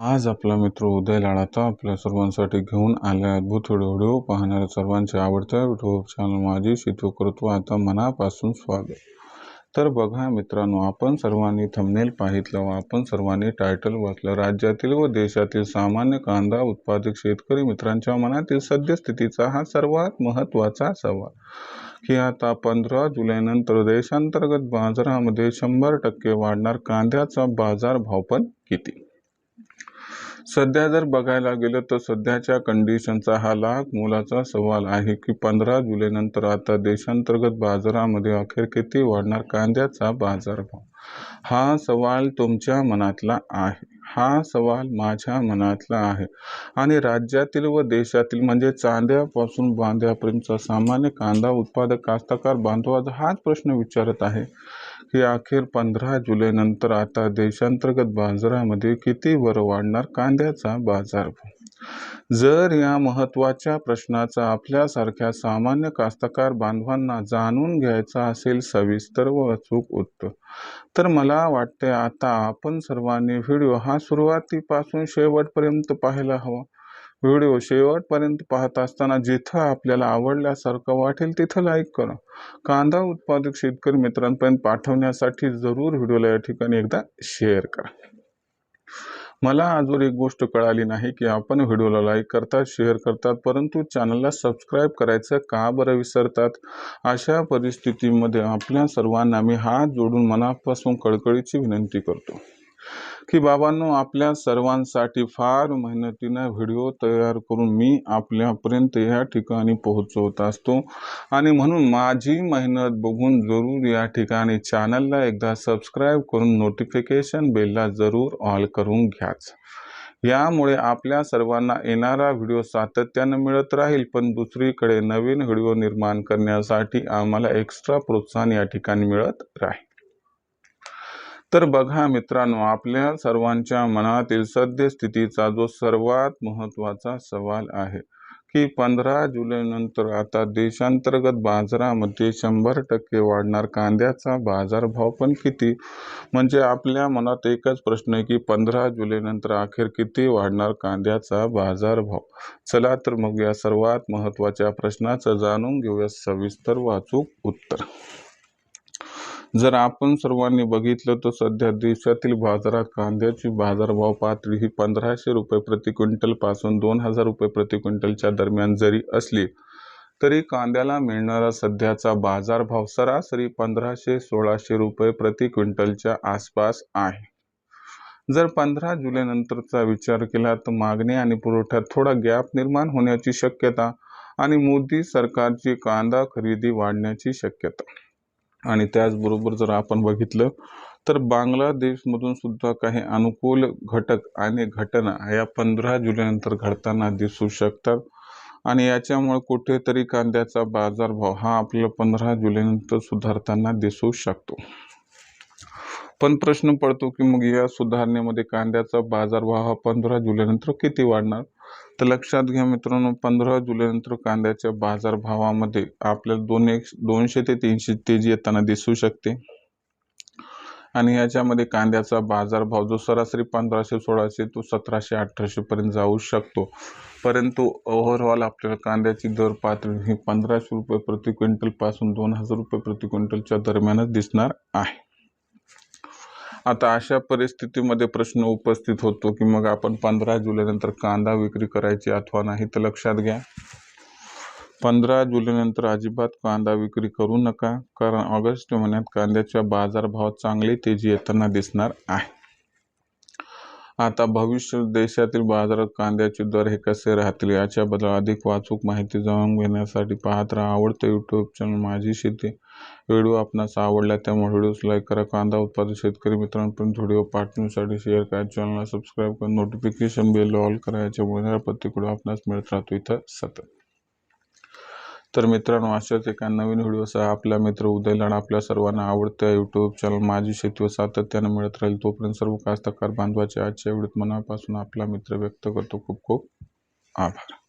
आज आपला मित्र उदय लाडाता आपल्या सर्वांसाठी घेऊन आल्या अद्भुत व्हिडिओ पाहणाऱ्या सर्वांचे आवडत्या युट्यूब चॅनल माझी शेतू करतो. आता मनापासून स्वागत. तर बघा मित्रांनो आपण सर्वांनी थंबनेल पाहितलं व आपण सर्वांनी टायटल वाचलं. राज्यातील व देशातील सामान्य कांदा उत्पादक शेतकरी मित्रांच्या मनातील सद्यस्थितीचा हा सर्वात महत्त्वाचा सवाल. की आता पंधरा जुलैनंतर देशांतर्गत बाजारामध्ये शंभर टक्के वाढणार कांद्याचा बाजारभाव पण किती? सध्या जर बघायला गेलं तर सध्याच्या कंडिशनचा हा लाख मोलाचा सवाल आहे की पंधरा जुलैनंतर आता देशांतर्गत बाजारामध्ये अखेर किती वाढणार कांद्याचा बाजारभाव? हा सवाल तुमच्या मनातला आहे. हा सवाल माझ्या मनातला आहे. आणि राज्यातील व देशातील म्हणजे चांद्यापासून बांध्यापर्यंतचा सामान्य कांदा उत्पादक कास्तकार बांधवाचा हाच प्रश्न विचारत आहे. की अखेर पंधरा जुलैनंतर आता देशांतर्गत बाजारामध्ये किती वर वाढणार कांद्याचा बाजारभाव जर या महत्त्वाच्या प्रश्नाचा आपल्यासारख्या सामान्य कास्तकार बांधवांना जाणून घ्यायचा असेल सविस्तर व अचूक उत्तर तर मला वाटते आता आपण सर्वांनी व्हिडिओ हा सुरुवातीपासून शेवटपर्यंत पाहायला हवा. व्हिडिओ शेवटपर्यंत पाहत असताना जिथं आपल्याला आवडल्यासारखं वाटेल तिथं लाईक करा. कांदा उत्पादक शेतकरी मित्रांपर्यंत पाठवण्यासाठी जरूर व्हिडिओला या ठिकाणी एकदा शेअर करा. मला आजवर एक गोष्ट कळाली नाही की आपण व्हिडिओला लाईक करतात शेअर करतात परंतु चॅनलला सबस्क्राईब करायचं का बरं विसरतात? अशा परिस्थितीमध्ये आपल्या सर्वांना मी हात जोडून मनापासून कळकळीची विनंती करतो. की बाबांनो आपल्या सर्वांसाठी फार मेहनतीनं व्हिडिओ तयार करून मी आपल्यापर्यंत या ठिकाणी पोहोचवत असतो. आणि म्हणून माझी मेहनत बघून जरूर या ठिकाणी चॅनलला एकदा सबस्क्राईब करून नोटिफिकेशन बेलला जरूर ऑल करून घ्याच. यामुळे आपल्या सर्वांना येणारा व्हिडिओ सातत्यानं मिळत राहील पण दुसरीकडे नवीन व्हिडिओ निर्माण करण्यासाठी आम्हाला एक्स्ट्रा प्रोत्साहन या ठिकाणी मिळत राहील. तर बघा मित्रांनो आपल्या सर्वांच्या मनातील सद्यस्थितीचा जो सर्वात महत्त्वाचा सवाल आहे की पंधरा जुलैनंतर आता देशांतर्गत बाजारामध्ये शंभर टक्के वाढणार कांद्याचा बाजारभाव पण किती? म्हणजे आपल्या मनात एकच प्रश्न आहे की पंधरा जुलैनंतर अखेर किती वाढणार कांद्याचा बाजारभाव? चला तर मग या सर्वात महत्त्वाच्या प्रश्नाचं जाणून घेऊया. सविस्तर वाचूक उत्तर. जर आपण सर्वांनी बघितलं तर सध्या देशातील बाजारात कांद्याची बाजारभाव पातळी ही पंधराशे रुपये प्रति क्विंटलपासून दोन हजार रुपये प्रति क्विंटलच्या दरम्यान जरी असली तरी कांद्याला मिळणारा सध्याचा बाजारभाव सरासरी पंधराशे सोळाशे रुपये प्रति क्विंटलच्या आसपास आहे. जर पंधरा जुलैनंतरचा विचार केला तर मागणी आणि पुरवठ्यात थोडा गॅप निर्माण होण्याची शक्यता आणि मोदी सरकारची कांदा खरेदी वाढण्याची शक्यता. आणि त्याचबरोबर जर आपण बघितलं तर बांगलादेशमधून सुद्धा काही अनुकूल घटक आणि घटना या पंधरा जुलैनंतर घडताना दिसू शकतात. आणि याच्यामुळे कुठेतरी कांद्याचा बाजारभाव हा आपल्याला पंधरा जुलैनंतर सुधारताना दिसू शकतो. पण प्रश्न पडतो की मग या सुधारणेमध्ये कांद्याचा बाजारभाव हा पंधरा जुलैनंतर किती वाढणार? तर लक्षात घ्या मित्रांनो पंधरा जुलैनंतर कांद्याच्या बाजारभावामध्ये आपल्याला दोन एक दोनशे ते तीनशे तेजी येताना दिसू शकते. आणि याच्यामध्ये कांद्याचा बाजारभाव जो सरासरी पंधराशे सोळाशे तो सतराशे अठराशे पर्यंत जाऊ शकतो. परंतु ओव्हरऑल आपल्याला कांद्याची दर पातळी ही पंधराशे रुपये प्रति क्विंटलपासून दोन हजार रुपये प्रति क्विंटलच्या दरम्यानच दिसणार आहे. आता अशा परिस्थितीमध्ये प्रश्न उपस्थित होतो की मग आपण पंधरा जुलैनंतर कांदा विक्री करायची अथवा नाही तर लक्षात घ्या. पंधरा जुलैनंतर अजिबात कांदा विक्री करू नका. कारण ऑगस्ट महिन्यात कांद्याच्या बाजारभावात चांगली तेजी येताना दिसणार आहे. आता भविष्य देशातील बाजारात कांद्याचे दर हे कसे राहतील याच्याबद्दल अधिक वाचूक माहिती जाणून घेण्यासाठी पाहत राहा. आवडतं यूट्यूब चॅनल माझी शेती. व्हिडिओ आपणास आवडला त्यामुळे व्हिडिओज लाईक करा. कांदा उत्पादक शेतकरी मित्रांपर्यंत व्हिडिओ पाठवण्यासाठी शेअर करा. चॅनलला सबस्क्राईब करा. नोटिफिकेशन बेल ऑल करा. याच्यामुळे प्रत्येक व्हिडिओ आपणास मिळत राहतो इथं सतत. तर मित्रांनो अशाच एका नवीन व्हिडिओसह आपला मित्र उदयला आणि आपल्या सर्वांना आवडत्या यूट्यूब चॅनल माझी शेती व सातत्यानं मिळत राहील. तोपर्यंत सर्व कास्तकार बांधवाचे आजच्या व्हिडिओत मनापासून आपला मित्र व्यक्त करतो. खूप खूप आभार.